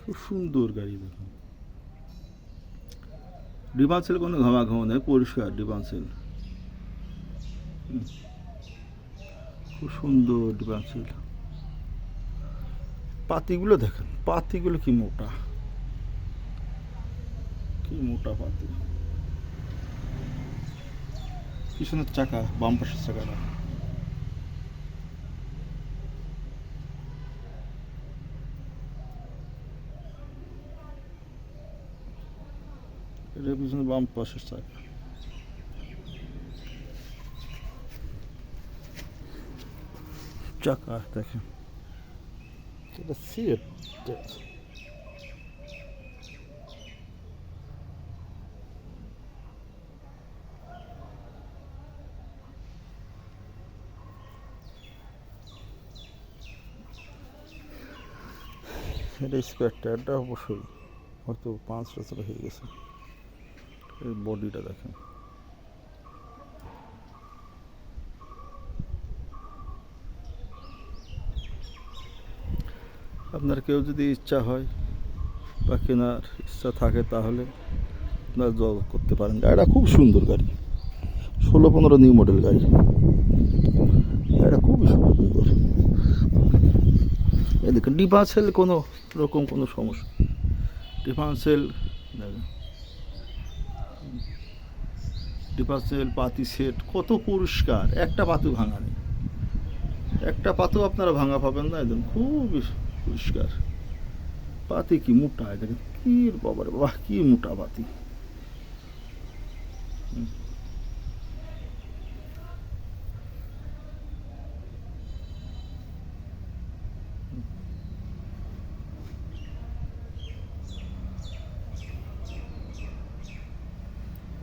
খুব সুন্দর গাড়ি দেখুন। ডিভান্সেল কোনো ঘামা ঘামা নেই, পরিষ্কার ডিভান্সেল খুব সুন্দর ডিভান্সেল পাতিগুলো দেখেন, পাতিগুলো কি মোটা। কি মোটা পাতি। পিছনের চাকা, বাম পাশের চাকাটা। এটা পিছনে বাম পাশের চাকা চাকা দেখেন এটা সিট এটা স্পেয়ার টায়ারটা অবশ্যই হয়তো পাঁচ বছর হয়ে গেছে এই বডিটা দেখেন। আপনার কেউ যদি ইচ্ছা হয় বা কেনার ইচ্ছা থাকে তাহলে আপনার যোগাযোগ করতে পারেন। গাড়িটা খুব সুন্দর গাড়ি। ষোলো পনেরো নিউ মডেল গাড়ি। গাড়িটা খুবই সুন্দর। দেখুন ডিফান্সেল কোনো রকম কোনো সমস্যা ডিফান্সেল দেখেন। ডিফান্সেল পাতি সেট, কত পরিষ্কার। একটা পাতু ভাঙা নেই। একটা পাতু আপনারা ভাঙা পাবেন না, একদম খুব পরিষ্কার। পাতি কি মোটা দেখেন কি বাবার বাহ কি মোটা পাতি।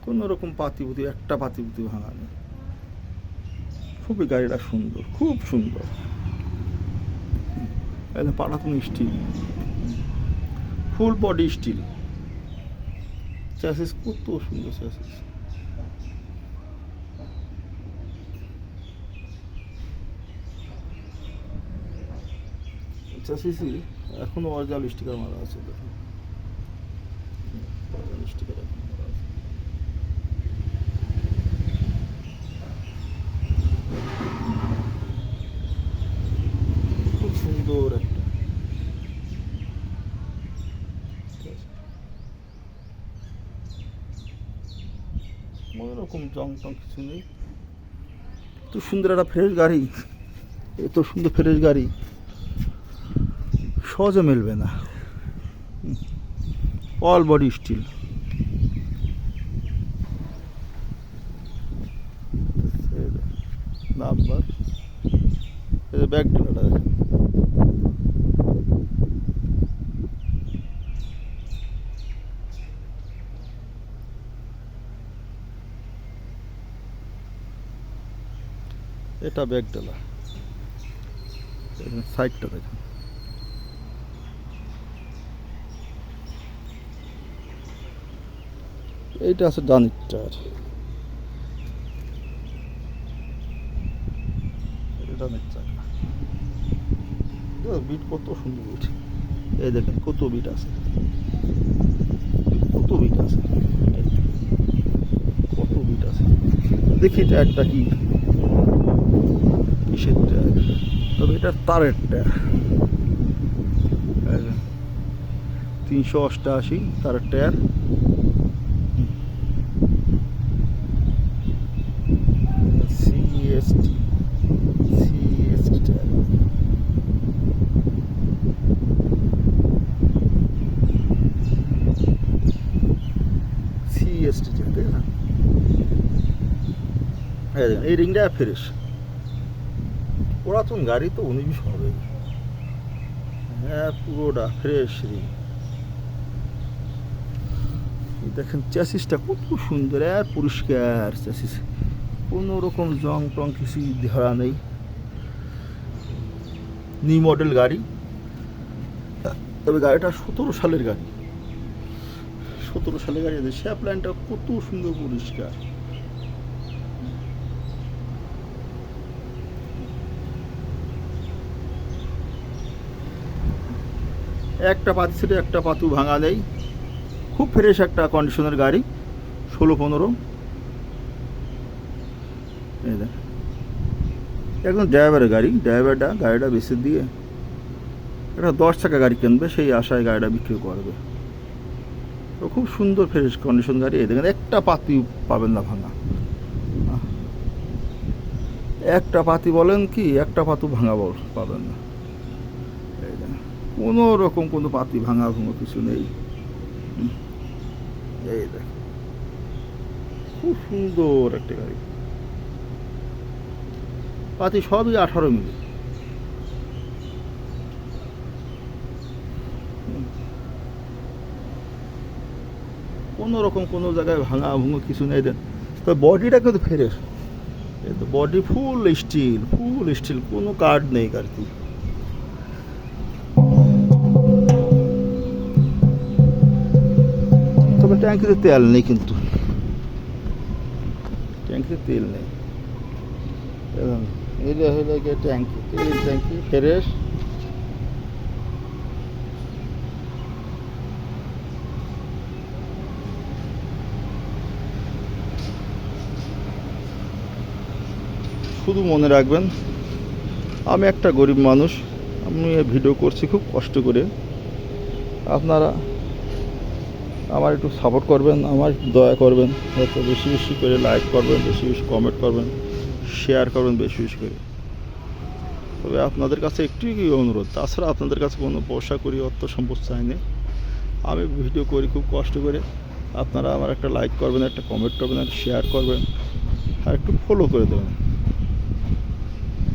কোনো রকম পাতিপুতি একটা পাতিপুতি ভাঙা নেই। খুবই গাড়িটা সুন্দর, খুব সুন্দর। একদম পাটাতন steel full body steel chassis কত সুন্দর চ্যাসিস চ্যাসিসই এখনও অরিজিনাল স্টিকার মারা আছে, দেখুন। স্টিকার এখনও মারা আছে খুব সুন্দর একটা। রকম জং টং কিছু নেই। এত সুন্দর একটা ফ্রেশ গাড়ি। এত সুন্দর ফ্রেশ গাড়ি। সহজে মিলবে না। অল বডি স্টিল নাম্বার এই যে ব্যাগ এটা ব্যাগ ডালা সাইডটা দেখেন। এইটা আছে ডানির টায়ার। এটা চাকা বিট কত সুন্দর বিট এই দেখেন কত বিট আছে। কত বিট আছে। কত বিট আছে। দেখি টায়ারটা কি? কিসের টায়ার তবে এটা তারের টায়ার তিনশো অষ্টআশি তারের tyre CST CST tyre CST tyre তাই না এই দেখেন, এই রিংটা ফ্রেশ পুরাতন গাড়ি তো উনিশ হবে। হ্যাঁ পুরোটা ফ্রেশ রিং দেখেন চ্যাসিসটা কত সুন্দর আর পরিষ্কার চ্যাসিস কোনো রকম জং টং কিছু ধরা নেই। নি মডেল গাড়ি। তবে গাড়িটা সতেরো সালের গাড়ি। সতেরো সালের গাড়ি শ্যাপ লাইনটা কত সুন্দর পরিষ্কার। একটা পাতি ছেড়ে একটা পাতু ভাঙা দেয়। খুব ফ্রেশ একটা কন্ডিশনের গাড়ি, ষোলো পনেরো। একদম ড্রাইভারের গাড়ি ড্রাইভারটা গাড়িটা বেশি দিয়ে একটা দশ টাকা গাড়ি কিনবে, সেই আশায় গাড়িটা বিক্রি করবে। তো খুব সুন্দর ফ্রেশ কন্ডিশন গাড়ি। এই দেখেন, একটা পাতি পাবেন না ভাঙা। একটা পাতি বলেন কি, একটা পাতু ভাঙা বল পাবেন না। কোনো রকম কোনো পাতি ভাঙা ভাঙা কিছু নেই। এই দেখ। খুব সুন্দর একটা গাড়ি। পাতি সবই আঠারো মিলি। কোনো রকম কোনো জায়গায় ভাঙা ভুঙো কিছু নেই। দেন, তো বডিটা কিন্তু তো body full steel full steel, কোনো কার্ড নেই গাড়িতে। তবে ট্যাঙ্কিতে তেল নেই কিন্তু। ট্যাঙ্কিতে তেল নেই। এটা হলো গিয়ে ট্যাঙ্কি, তেল ট্যাঙ্কি, ফ্রেশ। শুধু মনে রাখবেন, আমি একটা গরিব মানুষ, আমি ভিডিও করছি খুব কষ্ট করে। আপনারা আমার একটু সাপোর্ট করবেন, আমার দয়া করবেন যাতে বেশি বেশি করে লাইক করবেন, বেশি বেশি কমেন্ট করবেন শেয়ার করবেন, বেশি বেশি করে। তবে আপনাদের কাছে একটু অনুরোধ, তাছাড়া আপনাদের কাছে কোনো পয়সা করি, অর্থ সম্পদ চাই না। আমি ভিডিও করি খুব কষ্ট করে। আপনারা আমার একটা লাইক করবেন, একটা কমেন্ট করবেন, একটা শেয়ার করবেন, আর একটু ফলো করে দেবেন।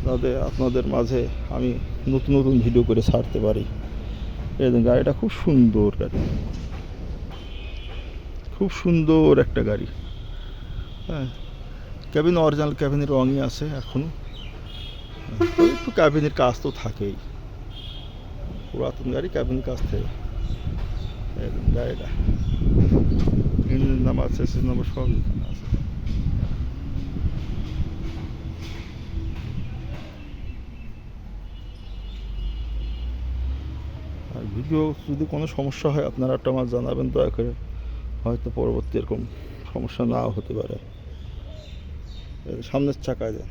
যাতে আপনাদের মাঝে আমি নতুন নতুন ভিডিও করে ছাড়তে পারি। এই গাড়িটা খুব সুন্দর গাড়ি। খুব সুন্দর একটা গাড়ি। হ্যাঁ ক্যাবিন অরিজিনাল ক্যাবিনের রঙই আছে এখনও তবে একটু ক্যাবিনের কাজ তো থাকেই। পুরাতন গাড়ি ক্যাবিনের কাজ থাকে। গাড়িটা। ইঞ্জিন নাম্বার আছে সিন নাম্বার সব আছে। আর ভিডিও যদি কোনো সমস্যা হয়, আপনারা একটা আমার জানাবেন, দয়া করে। হয়তো পরবর্তী এরকম সমস্যা নাও হতে পারে। সামনের চাকায় দেন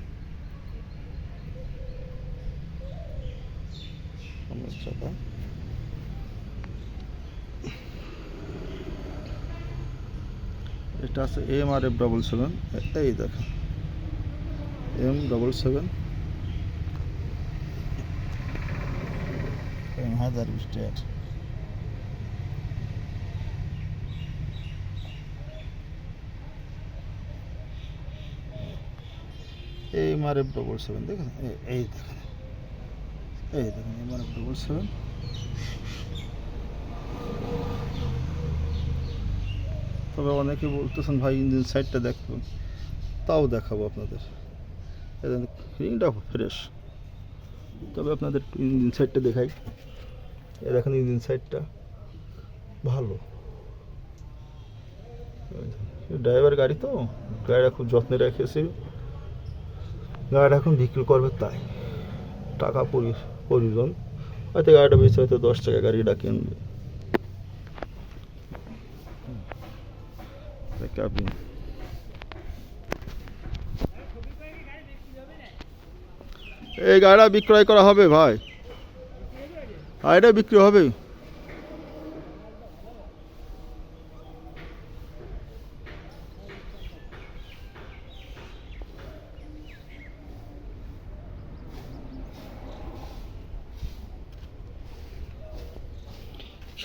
সামনের চাকা এটা আছে M R F double seven. এই দেখেন এম ডবল সেভেন। হাজার বিশ টাকা এই এফ ডবল সেভেন দেখেন? এই- দেখেন। এই দেখেন M R F double seven তবে অনেকে বলতেছেন, ভাই, ইঞ্জিন সাইডটা দেখবেন তাও দেখাবো আপনাদের। রিংটা ফ্রেশ তবে আপনাদের ইঞ্জিন সাইডটা দেখাই। এ দেখেন, ইঞ্জিন সাইডটা ভালো। ড্রাইভার গাড়ি তো? গাড়িটা খুব যত্নে রেখেছে। গাড়িটা এখন বিক্রি করবে তাই। টাকা পরি- প্রয়োজন। হয়তো গাড়িটা বেশি, হয়তো দশ টাকা গাড়িটা কিনবে। ক্যাবিন এই গাড়িটা বিক্রয় করা হবে ভাই। গাড়িটা বিক্রি হবে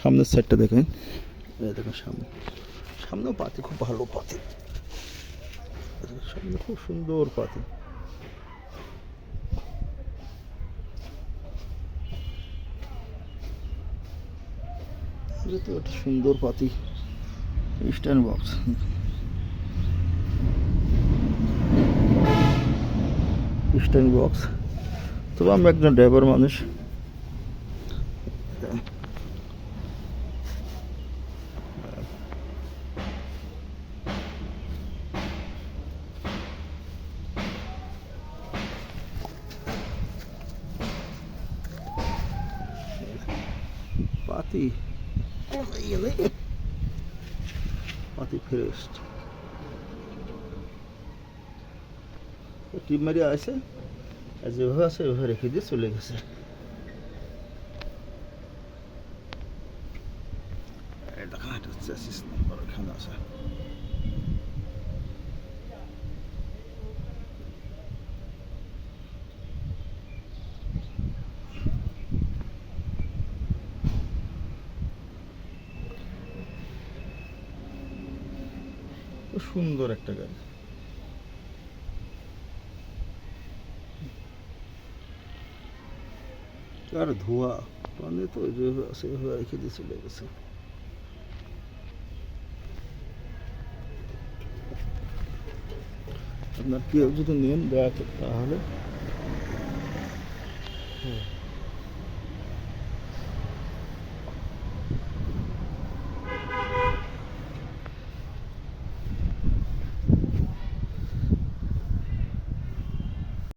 সামনের সাইডটা দেখেন। দেখেন সামনে। সামনেও পাতি, খুব ভালো পাতি। সামনে খুব সুন্দর পাতি। তো একটা সুন্দর পাতি। স্ট্যান্ড বক্স স্ট্যান্ড বক্স তবে আমি একজন ড্রাইভার মানুষ পাতি কোথায় গেলে পাতি ফ্রেশ টিপ মারিয়ে আছে আর যেভাবে আছে ওইভাবে রেখে দিয়ে চলে গেছে। এই দেখেন এটা হচ্ছে অ্যাসিস নাম্বার ওখানে আছে খুব সুন্দর একটা গাড়ি আর ধোয়া মানে তো ওইভাবে রেখে দিয়ে চলে গেছে। আপনার কেউ যদি নেন দয়া তাহলে। হুম।